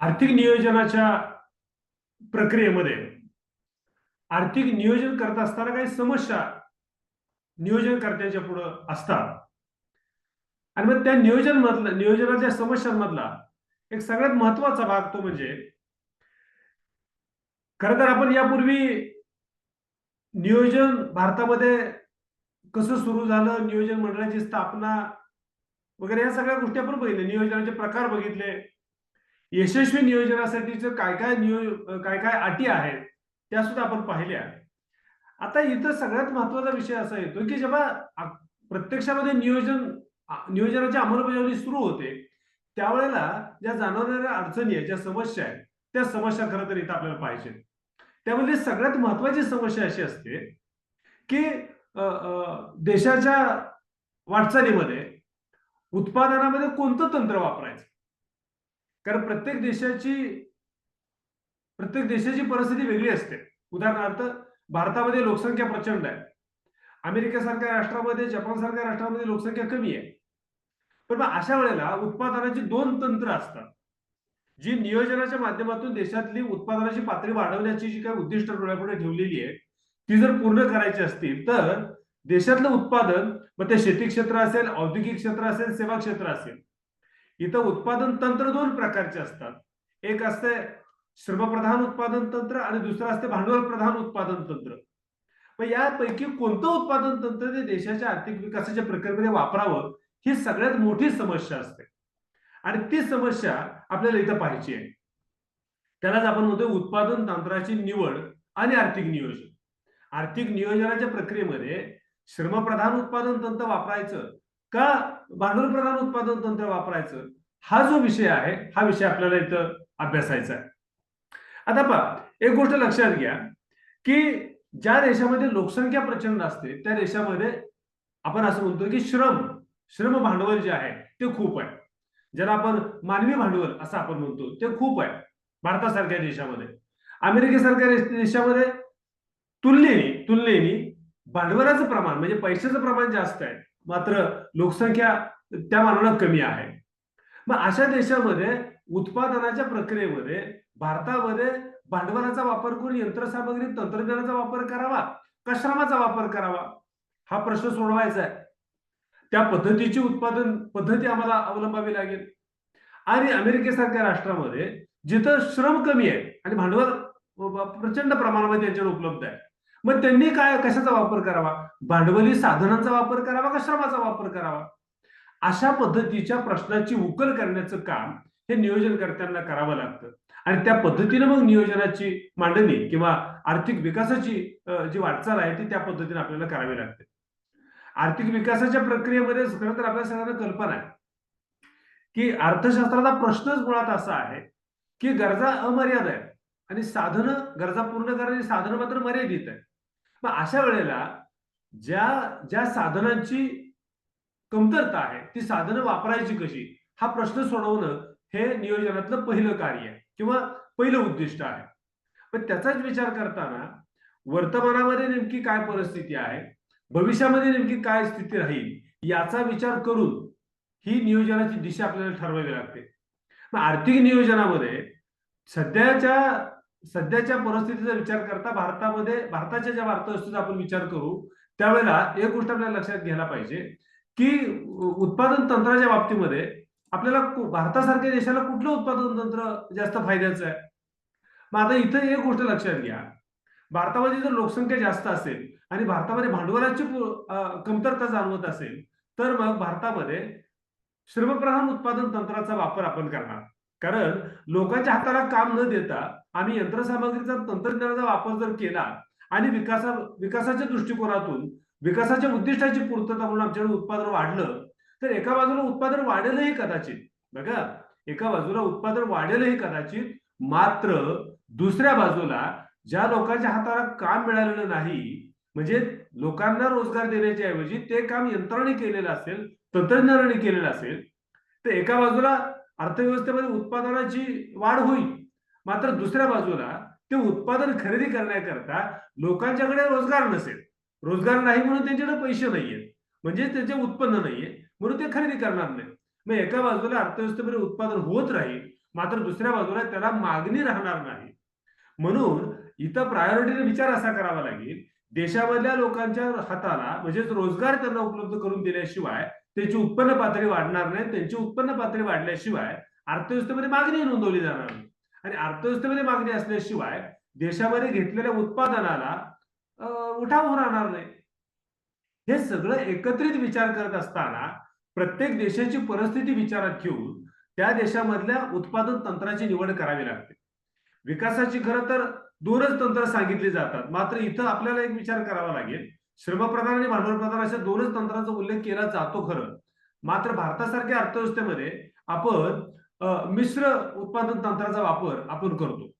आर्थिक नियोजनाच्या प्रक्रियेमध्ये आर्थिक नियोजन करत असताना काही समस्या नियोजनकर्त्यांच्या पुढं असतात. आणि मग त्या नियोजन मधला नियोजनाच्या समस्यांमधला एक सगळ्यात महत्त्वाचा भाग तो म्हणजे खर तर आपण यापूर्वी नियोजन भारतामध्ये कसं सुरू झालं नियोजन मंडळाची स्थापना वगैरे या सगळ्या गोष्टी आपण बघितल्या. नियोजनाचे प्रकार बघितले. यशस्वी नियोजनासाठीचं काय काय नियो काय काय अटी आहेत त्या सुद्धा आपण पाहिल्या आता इथं सगळ्यात महत्त्वाचा विषय असा येतो की जेव्हा प्रत्यक्षामध्ये नियोजन नियोजनाची अंमलबजावणी सुरू होते त्यावेळेला ज्या जाणवणाऱ्या अडचणी आहेत ज्या समस्या आहेत त्या समस्या खरं तर इथं आपल्याला पाहिजे त्यामध्ये सगळ्यात महत्वाची समस्या अशी असते की देशाच्या वाटचालीमध्ये उत्पादनामध्ये कोणतं तंत्र वापरायचं? कारण प्रत्येक देशाची प्रत्येक देशाची परिस्थिती वेगळी असते. उदाहरणार्थ भारतामध्ये लोकसंख्या प्रचंड आहे. अमेरिकेसारख्या राष्ट्रामध्ये जपानसारख्या राष्ट्रामध्ये लोकसंख्या कमी आहे. पण मग अशा वेळेला उत्पादनाची दोन तंत्र असतात. जी नियोजनाच्या माध्यमातून देशातली उत्पादनाची पातळी वाढवण्याची जी काही उद्दिष्ट डोळ्यापुढे ठेवलेली आहे ती जर पूर्ण करायची असतील तर देशातलं उत्पादन मग ते शेती क्षेत्र असेल औद्योगिक क्षेत्र असेल सेवा क्षेत्र असेल इथं उत्पादन तंत्र दोन प्रकारचे असतात. एक असते श्रमप्रधान उत्पादन तंत्र आणि दुसरं असते भांडवल प्रधान उत्पादन तंत्र. मग यापैकी कोणतं उत्पादन तंत्र ते देशाच्या आर्थिक विकासाच्या प्रक्रियेमध्ये वापरावं ही सगळ्यात मोठी समस्या असते. आणि ती समस्या आपल्याला इथं पाहायची आहे. त्यालाच आपण म्हणतो उत्पादन तंत्राची निवड आणि आर्थिक नियोजन. आर्थिक नियोजनाच्या प्रक्रियेमध्ये श्रमप्रधान उत्पादन तंत्र वापरायचं का भांडवल प्रधान उत्पादन तंत्र वापरायचं? हा जो विषय आहे हा विषय आपल्याला इथं अभ्यासायचा आहे. आता पहा एक गोष्ट लक्षात घ्या की ज्या देशामध्ये लोकसंख्या प्रचंड असते त्या देशामध्ये आपण असं म्हणतो की श्रम श्रम भांडवल जे आहे ते खूप आहे. ज्याला आपण मानवी भांडवल असं आपण म्हणतो ते खूप आहे भारतासारख्या देशामध्ये. अमेरिकेसारख्या देशामध्ये तुलनेने तुलनेने भांडवलाचं प्रमाण म्हणजे पैशाचं प्रमाण जास्त आहे. मात्र लोकसंख्या त्या मानानं कमी आहे. मग अशा देशामध्ये उत्पादनाच्या प्रक्रियेमध्ये भारतामध्ये भांडवलाचा वापर करून यंत्रसामग्री तंत्रज्ञानाचा वापर करावा का श्रमाचा वापर करावा हा प्रश्न सोडवायचा आहे. त्या पद्धतीची उत्पादन पद्धती आम्हाला अवलंबावी लागेल. आणि अमेरिकेसारख्या राष्ट्रामध्ये जिथं श्रम कमी आहे आणि भांडवल प्रचंड प्रमाणामध्ये त्यांच्याकडे उपलब्ध आहे. मग त्यांनी काय कशाचा वापर करावा? भांडवली साधनांचा वापर करावा का श्रमाचा वापर करावा? अशा पद्धतीच्या प्रश्नाची उकल करण्याचं काम हे नियोजनकर्त्यांना करावं लागतं. आणि त्या पद्धतीने मग नियोजनाची मांडणी किंवा आर्थिक विकासाची जी वाटचाल आहे ती त्या पद्धतीने आपल्याला करावी लागते. आर्थिक विकासाच्या प्रक्रियेमध्ये खरं तर आपल्या सगळ्यांना कल्पना आहे. की अर्थशास्त्राचा प्रश्नच मुळात असा आहे की गरजा अमर्याद आहे आणि साधनं गरजा पूर्ण करण्याची साधनं मात्र मर्यादित आहे मग अशा वेळेला ज्या ज्या साधनांची कमतरता आहे ती साधनं वापरायची कशी? हा प्रश्न सोडवणं हे नियोजनातलं पहिलं कार्य आहे किंवा पहिलं उद्दिष्ट आहे. पण त्याचाच विचार करताना वर्तमानामध्ये नेमकी काय परिस्थिती आहे? भविष्यामध्ये नेमकी काय स्थिती राहील? याचा विचार करून ही नियोजनाची दिशा आपल्याला ठरवावी लागते. मग आर्थिक नियोजनामध्ये सध्याच्या सध्याच्या परिस्थितीचा विचार करता भारतामध्ये भारताच्या ज्या अर्थव्यवस्थेचा आपण विचार करू त्यावेळेला एक गोष्ट आपल्याला लक्षात घ्यायला पाहिजे की उत्पादन तंत्राच्या बाबतीमध्ये आपल्याला भारतासारख्या देशाला कुठलं उत्पादन तंत्र जास्त फायद्याचं आहे? मग आता इथं एक गोष्ट लक्षात घ्या. भारतामध्ये जर लोकसंख्या जास्त असेल आणि भारतामध्ये भांडवलाची कमतरता जाणवत असेल तर मग भारतामध्ये श्रमप्रधान उत्पादन तंत्राचा वापर आपण करणार. कारण लोकांच्या हाताला काम न देता आम्ही यंत्रसामग्रीचा तंत्रज्ञानाचा वापर जर केला आणि विकासा विकासाच्या दृष्टिकोनातून विकासाच्या उद्दिष्टाची पूर्तता म्हणून आमच्याकडे उत्पादन वाढलं तर एका बाजूला उत्पादन वाढेलही कदाचित बघा एका बाजूला उत्पादन वाढेलही कदाचित मात्र दुसऱ्या बाजूला ज्या लोकांच्या हाताला काम मिळालेलं नाही म्हणजे लोकांना रोजगार देण्याच्या ऐवजी ते काम यंत्राने केलेलं असेल तंत्रज्ञानाने केलेलं असेल तर एका बाजूला अर्थव्यवस्थेमध्ये उत्पादनाची वाढ होईल. मात्र दुसऱ्या बाजूला ते उत्पादन खरेदी करण्याकरता लोकांच्याकडे रोजगार नसेल. रोजगार नाही म्हणून त्यांच्याकडे पैसे नाहीयेत म्हणजे त्यांचे उत्पन्न नाहीये. म्हणून ते खरेदी करणार नाही मग एका बाजूला अर्थव्यवस्थेमध्ये उत्पादन होत राहील मात्र दुसऱ्या बाजूला त्याला मागणी राहणार नाही. म्हणून इथं प्रायोरिटीने विचार असा करावा लागेल. देशामधल्या लोकांच्या हाताला म्हणजेच रोजगार त्यांना उपलब्ध करून दिल्याशिवाय त्यांची उत्पन्न पातळी वाढणार नाही. त्यांची उत्पन्न पातळी वाढल्याशिवाय अर्थव्यवस्थेमध्ये मागणी नोंदवली जाणार नाही. आणि अर्थव्यवस्थेमध्ये मागणी असल्याशिवाय देशामध्ये घेतलेल्या उत्पादनाला उठाव होणार नाही. हे सगळं एकत्रित विचार करत असताना प्रत्येक देशाची परिस्थिती विचारात घेऊन त्या देशामधल्या उत्पादन तंत्राची निवड करावी लागते. विकासाची खरं तर दोनच तंत्र सांगितली जातात. मात्र इथं आपल्याला एक विचार करावा लागेल. श्रमप्रधान आणि भांडवलप्रधान अशा दोनच तंत्राचा उल्लेख केला जातो खरं. मात्र भारतासारख्या अर्थव्यवस्थेमध्ये आपण मिश्र उत्पादन तंत्राचा वापर आपण करतो.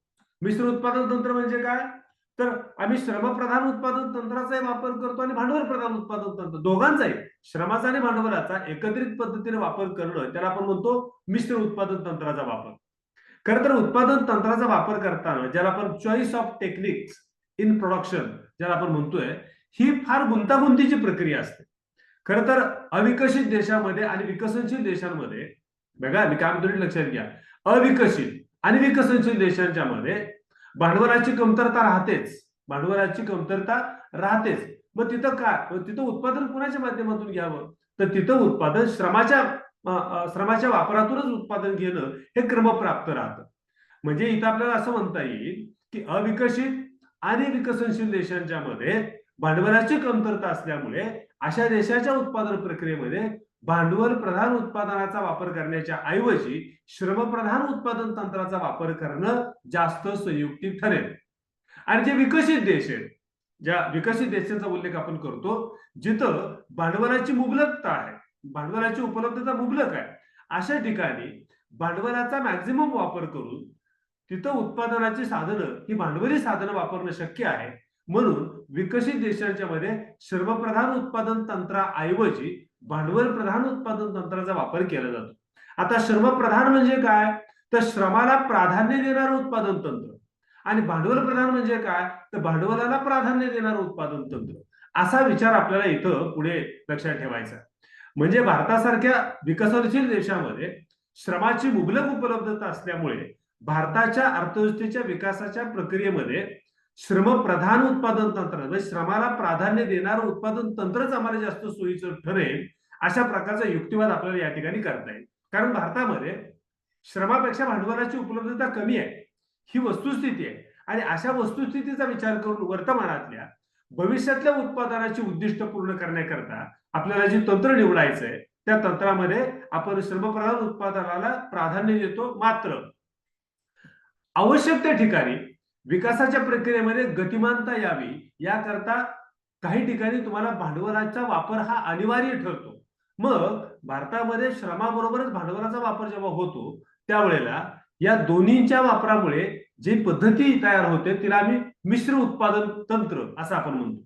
मिश्र उत्पादन तंत्र म्हणजे काय? तर आम्ही श्रमप्रधान उत्पादन तंत्राचाही वापर करतो आणि भांडवल प्रधान उत्पादन तंत्र. दोघांचाही श्रमाचा आणि भांडवलाचा एकत्रित पद्धतीने वापर करणं त्याला आपण म्हणतो मिश्र उत्पादन तंत्राचा वापर. खरं तर उत्पादन तंत्राचा वापर करताना ज्याला आपण choice of techniques in production ज्याला आपण म्हणतोय ही फार गुंतागुंतीची प्रक्रिया असते. खर तर अविकसित देशामध्ये आणि विकसनशील देशांमध्ये बघा मी काय म्हणतो लक्षात घ्या. अविकसित आणि विकसनशील देशांच्या मध्ये भांडवलाची कमतरता राहतेच. भांडवलाची कमतरता राहतेच. मग तिथं काय? मग तिथं उत्पादन कुणाच्या माध्यमातून घ्यावं? तर तिथं उत्पादन श्रमाच्या श्रमाच्या वापरातूनच उत्पादन घेणं हे क्रमप्राप्त राहतं. म्हणजे इथं आपल्याला असं म्हणता येईल की अविकसित आणि विकसनशील देशांच्या मध्ये भांडवलाची कमतरता असल्यामुळे अशा देशाच्या उत्पादन प्रक्रियेमध्ये भांडवल प्रधान उत्पादनाचा वापर करण्याच्या ऐवजी श्रमप्रधान उत्पादन तंत्राचा वापर करणं जास्त संयुक्तिक ठरेल. आणि जे विकसित देश आहेत ज्या विकसित देशांचा उल्लेख आपण करतो जिथं भांडवलाची मुबलकता आहे भांडवलाची उपलब्धता मुबलक आहे अशा ठिकाणी भांडवलाचा मॅक्झिमम वापर करून तिथं उत्पादनाची साधनं ही भांडवली साधनं वापरणं शक्य आहे. म्हणून विकसित देशांच्या मध्ये श्रमप्रधान उत्पादन तंत्राऐवजी भांडवल प्रधान उत्पादन तंत्राचा वापर केला जातो. आता श्रम प्रधान म्हणजे काय? तर श्रमाला प्राधान्य देणारं उत्पादन तंत्र. आणि भांडवल प्रधान म्हणजे काय? तर भांडवलाला प्राधान्य देणारं उत्पादन तंत्र. असा विचार आपल्याला इथं पुढे लक्षात ठेवायचा म्हणजे भारतासारख्या विकसनशील देशामध्ये श्रमाची मुबलक उपलब्धता असल्यामुळे भारताच्या अर्थव्यवस्थेच्या विकासाच्या प्रक्रियेमध्ये श्रमप्रधान उत्पादन तंत्र म्हणजे श्रमाला प्राधान्य देणारं उत्पादन तंत्रच आम्हाला जास्त सोयीचं ठरेल अशा प्रकारचा युक्तिवाद आपल्याला या ठिकाणी करता येईल. कारण भारतामध्ये श्रमापेक्षा भांडवलाची उपलब्धता कमी आहे. ही वस्तुस्थिती आहे. आणि अशा वस्तुस्थितीचा विचार करून वर्तमानातल्या भविष्यातल्या उत्पादनाची उद्दिष्ट पूर्ण करण्याकरता आपल्याला जे तंत्र निवडायचं आहे त्या तंत्रामध्ये आपण श्रमप्रधान उत्पादनाला प्राधान्य देतो मात्र. आवश्यक त्या ठिकाणी विकासाच्या प्रक्रियेमध्ये गतिमानता यावी याकरता काही ठिकाणी तुम्हाला भांडवलाचा वापर हा अनिवार्य ठरतो. मग भारतामध्ये श्रमाबरोबरच भांडवलाचा वापर जेव्हा होतो त्यावेळेला या दोन्हीच्या वापरामुळे जी पद्धती तयार होते तिला आम्ही मिश्र उत्पादन तंत्र असं आपण म्हणतो.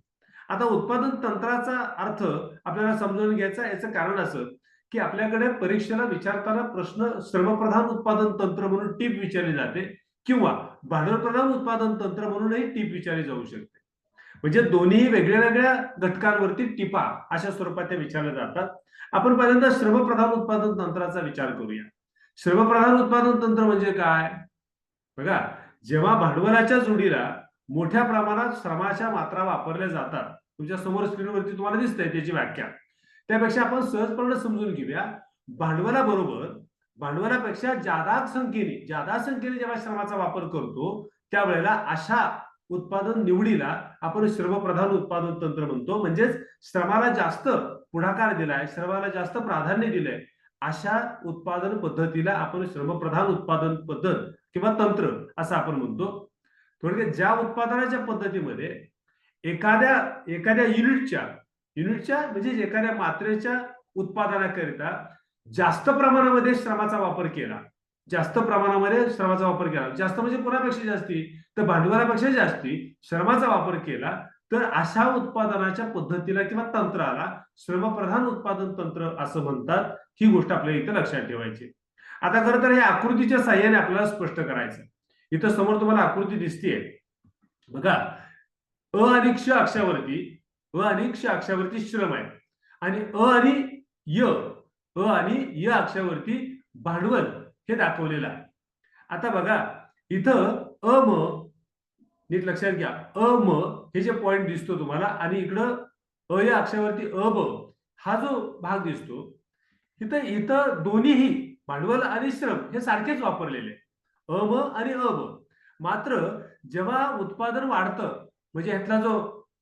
आता उत्पादन तंत्राचा अर्थ आपल्याला समजून घ्यायचा याचं कारण असं की आपल्याकडे परीक्षेला विचारताना प्रश्न श्रमप्रधान उत्पादन तंत्र म्हणून टीप विचारली जाते किंवा भांडवलप्रधान उत्पादन तंत्र म्हणूनही टीप विचारली जाऊ शकते. म्हणजे दोन्ही वेगळ्या वेगळ्या घटकांवरती टिपा अशा स्वरूपात त्या विचारल्या जातात. आपण पहिल्यांदा श्रमप्रधान उत्पादन तंत्राचा विचार करूया. श्रमप्रधान उत्पादन तंत्र म्हणजे काय? बघा जेव्हा भांडवलाच्या जोडीला मोठ्या प्रमाणात श्रमाच्या मात्रा वापरल्या जातात तुमच्यासमोर स्क्रीनवरती तुम्हाला दिसतंय त्याची व्याख्या. त्यापेक्षा आपण सहजपणे समजून घेऊया भांडवलाबरोबर भांडवलापेक्षा जादा संख्येने जादा संख्येने जेव्हा श्रमाचा वापर करतो त्यावेळेला अशा उत्पादन निवडीला आपण श्रमप्रधान उत्पादन तंत्र म्हणतो. म्हणजेच श्रमाला जास्त पुढाकार दिलाय श्रमाला जास्त प्राधान्य दिलंय अशा उत्पादन पद्धतीला आपण श्रमप्रधान उत्पादन पद्धत किंवा तंत्र असं आपण म्हणतो. थोडक्यात ज्या उत्पादनाच्या पद्धतीमध्ये एखाद्या एखाद्या युनिटच्या युनिटच्या म्हणजे एखाद्या मात्रेच्या उत्पादनाकरिता जास्त प्रमाणामध्ये श्रमाचा वापर केला जास्त प्रमाणामध्ये श्रमाचा वापर केला. जास्त म्हणजे कोणापेक्षा जास्ती? तर भांडवलापेक्षा जास्ती श्रमाचा वापर केला. तर अशा उत्पादनाच्या पद्धतीला किंवा तंत्राला श्रमप्रधान उत्पादन तंत्र असं म्हणतात. ही गोष्ट आपल्याला इथं लक्षात ठेवायची. आता खरं तर हे आकृतीच्या साह्याने आपल्याला स्पष्ट करायचं. इथं समोर तुम्हाला आकृती दिसतीये. बघा. अ आणि क्ष अक्षावरती अ आणि क्ष अक्षावरती श्रम आहे. आणि अ आणि य अ आणि य अक्षावरती भांडवल. हे दाखवलेलं आहे. आता बघा इथं अम नीट लक्षात घ्या. अम हे जे पॉइंट दिसतो तुम्हाला आणि इकडं अ या अक्षरावरती अब हा जो भाग दिसतो इथं इथं दोन्हीही भांडवल आणि श्रम हे सारखेच वापरलेले. अम आणि अब. मात्र जेव्हा उत्पादन वाढतं म्हणजे ह्यातला जो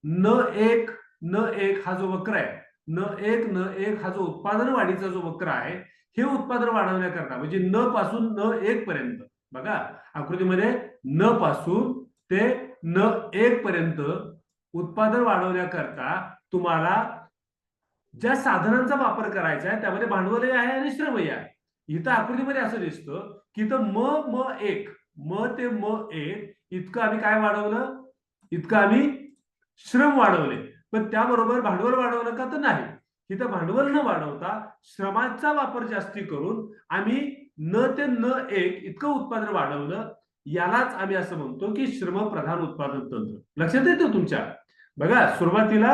न एक न एक हा जो वक्र आहे न एक न एक हा जो उत्पादन वाढीचा जो वक्र आहे हे उत्पादन वाढवण्याकरता म्हणजे न पासून न एक पर्यंत बघा आकृतीमध्ये न पासून ते न एक पर्यंत उत्पादन वाढवण्याकरता तुम्हाला ज्या साधनांचा वापर करायचा आहे त्यामध्ये भांडवलही आहे आणि श्रमही आहे. इथं आकृतीमध्ये असं दिसतं की इथं म म एक म ते म एक इतकं आम्ही काय वाढवलं? इतकं आम्ही श्रम वाढवले. पण त्याबरोबर भांडवल वाढवलं का तर नाही. तिथं भांडवल न वाढवता श्रमाचा वापर जास्ती करून आम्ही न ते न एक इतकं उत्पादन वाढवलं यालाच आम्ही असं म्हणतो की श्रम प्रधान उत्पादन तंत्र. लक्षात येतं तुमच्या? बघा सुरुवातीला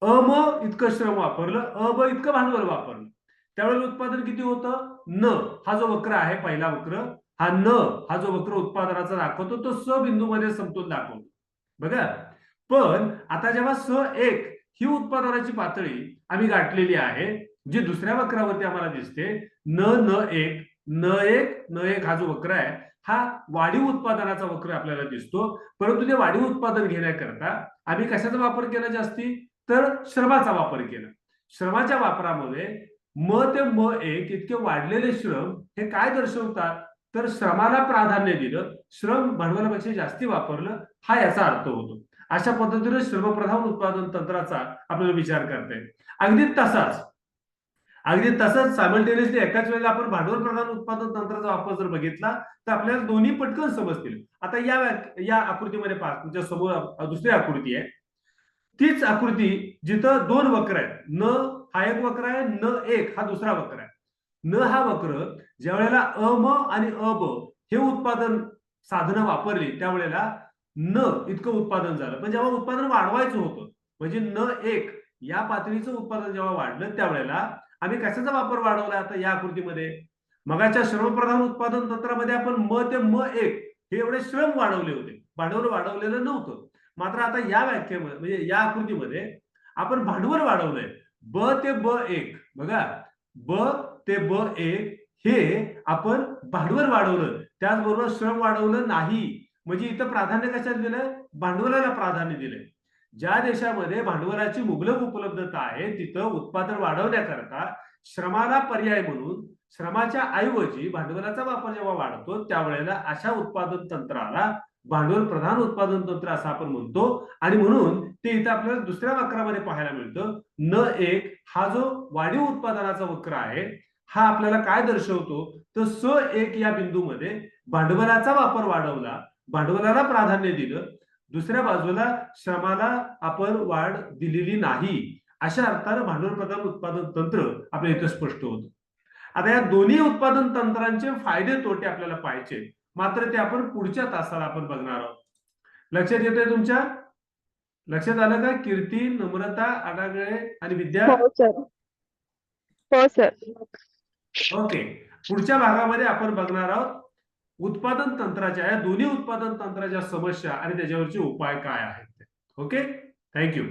अ म इतकं श्रम वापरलं अ ब इतकं भांडवल वापरलं. त्यावेळेला उत्पादन किती होतं? न. हा जो वक्र आहे पहिला वक्र हा न. हा जो वक्र उत्पादनाचा दाखवतो तो स बिंदू मध्ये समतोल दाखवतो. बघा. पण आता जेव्हा स एक ही उत्पादनाची पातळी आम्ही गाठलेली आहे जी दुसऱ्या वक्रावरती आम्हाला दिसते. न न एक न एक न एक हा जो वक्र आहे हा वाढीव उत्पादनाचा वक्र आपल्याला दिसतो. परंतु ते वाढीव उत्पादन घेण्याकरता आम्ही कशाचा वापर केला जास्ती? तर श्रमाचा वापर केला. श्रमाच्या वापरामध्ये म ते म एक इतके वाढलेले श्रम हे काय दर्शवतात? तर श्रमाला प्राधान्य दिलं श्रम भांडवलापेक्षा जास्ती वापरलं हा याचा अर्थ होतो. अशा पद्धतीने सर्वप्रधान उत्पादन तंत्राचा आपल्याला विचार करता. येईल अगदी तसाच अगदी तसंच सायमल्टेनियसली एकाच वेळेला आपण भांडवल प्रधान उत्पादन तंत्राचा वापर जर बघितला तर आपल्याला दोन्ही पटकन समजतील. आता या या आकृतीमध्ये पहा तुमच्यासमोर दुसरी आकृती आहे. तीच आकृती जिथं दोन वक्र आहेत. न हा एक वक्र आहे न एक हा दुसरा वक्र आहे. न हा वक्र ज्या वेळेला अम आणि अब हे उत्पादन साधनं वापरली त्यावेळेला न इतकं उत्पादन झालं. पण जेव्हा उत्पादन वाढवायचं होतं म्हणजे न एक या पातळीचं उत्पादन जेव्हा वाढलं त्यावेळेला आम्ही कशाचा वापर वाढवला आता या आकृतीमध्ये? मगाच्या श्रमप्रधान उत्पादन तंत्रामध्ये आपण म ते म एक हे एवढे श्रम वाढवले होते. भांडवल वाढवलेलं नव्हतं. मात्र आता या व्याख्येमध्ये म्हणजे या आकृतीमध्ये आपण भांडवल वाढवलंय. ब ते ब एक. बघा ब ते ब एक हे आपण भांडवल वाढवलं. त्याचबरोबर श्रम वाढवलं नाही. म्हणजे इथं प्राधान्य कशात दिलंय? भांडवलाला प्राधान्य दिलंय. ज्या देशामध्ये भांडवलाची मुबलक उपलब्धता आहे तिथं उत्पादन वाढवण्याकरता श्रमाला पर्याय म्हणून श्रमाच्या ऐवजी भांडवलाचा वापर जेव्हा वाढतो त्यावेळेला अशा उत्पादन तंत्राला भांडवल प्रधान उत्पादन तंत्र असं आपण म्हणतो. आणि म्हणून ते इथं आपल्याला दुसऱ्या वक्रामध्ये पाहायला मिळतं. न एक हा जो वाढीव उत्पादनाचा वक्र आहे हा आपल्याला काय दर्शवतो? तर स एक या बिंदूमध्ये भांडवलाचा वापर वाढवला भांडवलाला प्राधान्य दिलं. दुसऱ्या बाजूला श्रमाला आपण वाढ दिलेली नाही अशा अर्थानं भांडवल प्रधान उत्पादन तंत्र आपल्या इथं स्पष्ट होतं. आता या दोन्ही उत्पादन तंत्रांचे फायदे तोटे आपल्याला पाहायचे मात्र ते आपण पुढच्या तासाला आपण बघणार आहोत. लक्षात येतंय तुमच्या? लक्षात आलं का? कीर्ती नम्रता आडागळे आणि विद्या? हो सर हो ओके पुढच्या भागामध्ये आपण बघणार आहोत. उत्पादन तंत्राच्या या दोन्ही उत्पादन तंत्राच्या समस्या आणि त्याच्यावरचे उपाय काय आहेत ओके थँक्यू